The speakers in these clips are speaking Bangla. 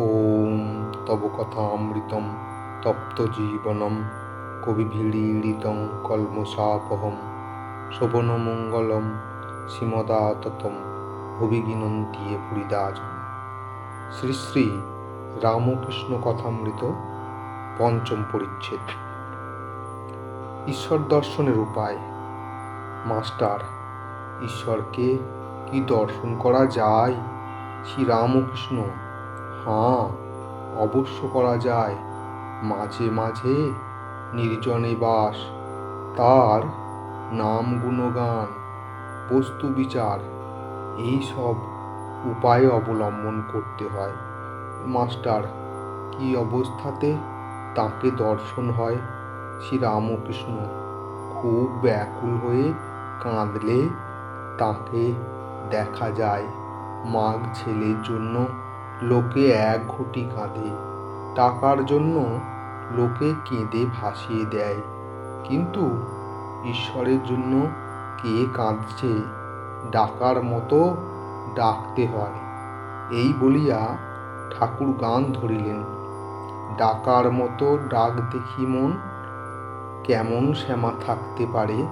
ওম তব কথামৃতম তপ্ত জীবনম কবিভিড়ীড়িতং কলমশাপহম শোভনমঙ্গলম শ্রীমদাততম অভিগিনন্তিয়ে পুরিদাজ শ্রী শ্রী রামকৃষ্ণ কথামৃত পঞ্চম পরিচ্ছেদ। ঈশ্বর দর্শনের উপায়। মাস্টার, ঈশ্বরকে কি দর্শন করা যায়? শ্রী রামকৃষ্ণ হ্যাঁ অবশ্য করা যায়। মাঝে মাঝে নির্জনে বাস। তার নাম গুণগান, বস্তু বিচার, এই সব উপায় অবলম্বন করতে হয়। মাস্টার, কি অবস্থাতে তাকে দর্শন হয়? শ্রী রামকৃষ্ণ খুব ব্যাকুল হয়ে কাঁদলে তাকে দেখা যায়। মাঘ ছেলের জন্য লোকে এক ঘটি কাঁদে। টাকার জন্য লোকে কেঁদে ভাসিয়ে দেয়। কিন্তু ঈশ্বরের জন্য কে কাঁদছে? ডাকার মতো ডাকতে হয়। এই বলিয়া ঠাকুর গান ধরিলেন। ডাকার মতো ডাক দেখি মন, কেমন শ্যামা থাকতে পারে?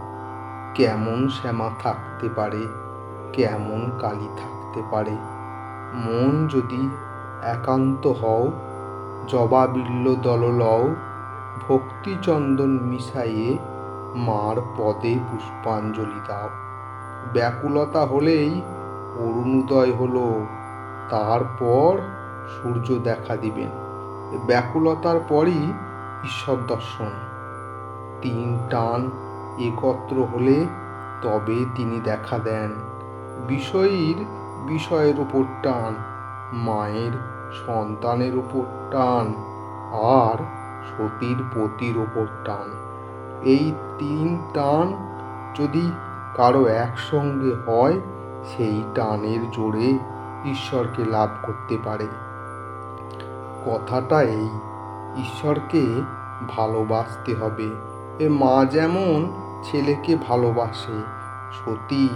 কেমন শ্যামা থাকতে পারে? কেমন কালী থাকতে পারে? মন যদি একান্ত হও জবাবিল্ল দল লও, ভক্তিচন্দন মিশাইয়ে মার পদে পুষ্পাঞ্জলি দাও। ব্যাকুলতা হলেই অরুণোদয় হলো, তারপর সূর্য দেখা দিবেন। ব্যাকুলতার পরই ঈশ্বর দর্শন। তিন টান একত্র হলে তবে তিনি দেখা দেন। বিষয়ীর বিষয়ের উপর টান, মায়ের সন্তানের উপর টান, আর সতীর পতির ওপর টান। এই তিন টান যদি কারও একসঙ্গে হয়, সেই টানের জোরে ঈশ্বরকে লাভ করতে পারে। কথাটা এই, ঈশ্বরকে ভালোবাসতে হবে। এ মা যেমন ছেলেকে ভালোবাসে, সতী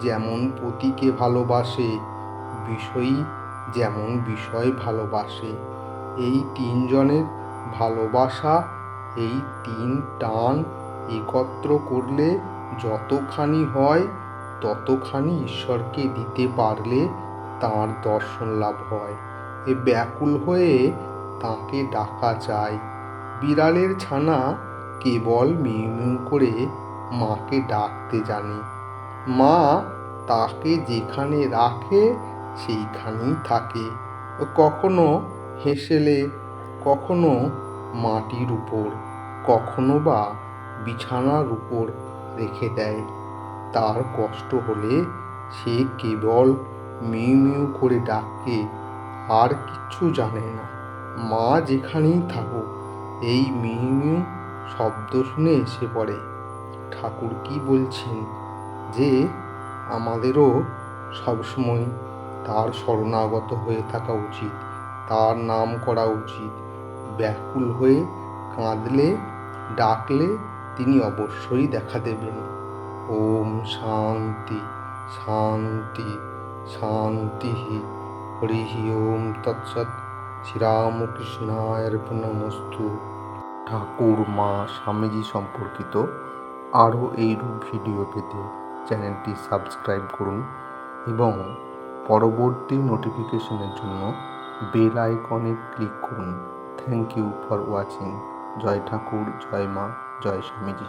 যেমন পতিকে ভালোবাসে, বিষয়ী যেমন বিষয় ভালোবাসে। এই তিনজনের ভালোবাসা, এই তিন টান একত্র করলে যতখানি হয়, ততখানি ঈশ্বরকে দিতে পারলে তার দর্শন লাভ হয়। এ ব্যাকুল হয়ে তাকে ডাকা চায় বিড়ালের ছানা কেবল মিউ মিউ করে মাকে ডাকতে জানে। মা তাকে যেখানে রাখে, সেইখানেই থাকে। কখনো হেসেলে, কখনো মাটির উপর, কখনো বা বিছানার উপর রেখে দেয়। তার কষ্ট হলে সে কেবল মিউ মিউ করে ডাকে, আর কিচ্ছু জানে না। মা যেখানেই থাকুক, এই মিউ মিউ শব্দ শুনে এসে পড়ে। ঠাকুর কি বলছেন? যে আমাদেরও সবসময় তার শরণাগত হয়ে থাকা উচিত, তার নাম করা উচিত। ব্যাকুল হয়ে কাঁদলে, ডাকলে তিনি অবশ্যই দেখা দেবেন। ওম শান্তি শান্তি শান্তি হরি ওম তৎসৎ। শ্রীরামকৃষ্ণায় নমস্তু। ঠাকুর মা স্বামীজি সম্পর্কিত আরও এইরূপ ভিডিও পেতে চ্যানেলটি সাবস্ক্রাইব করুন এবং পরবর্তী নোটিফিকেশনের জন্য বেল আইকনে ক্লিক করুন। থ্যাংক ইউ ফর ওয়াচিং জয় ঠাকুর, জয় মা, জয় স্বামীজি।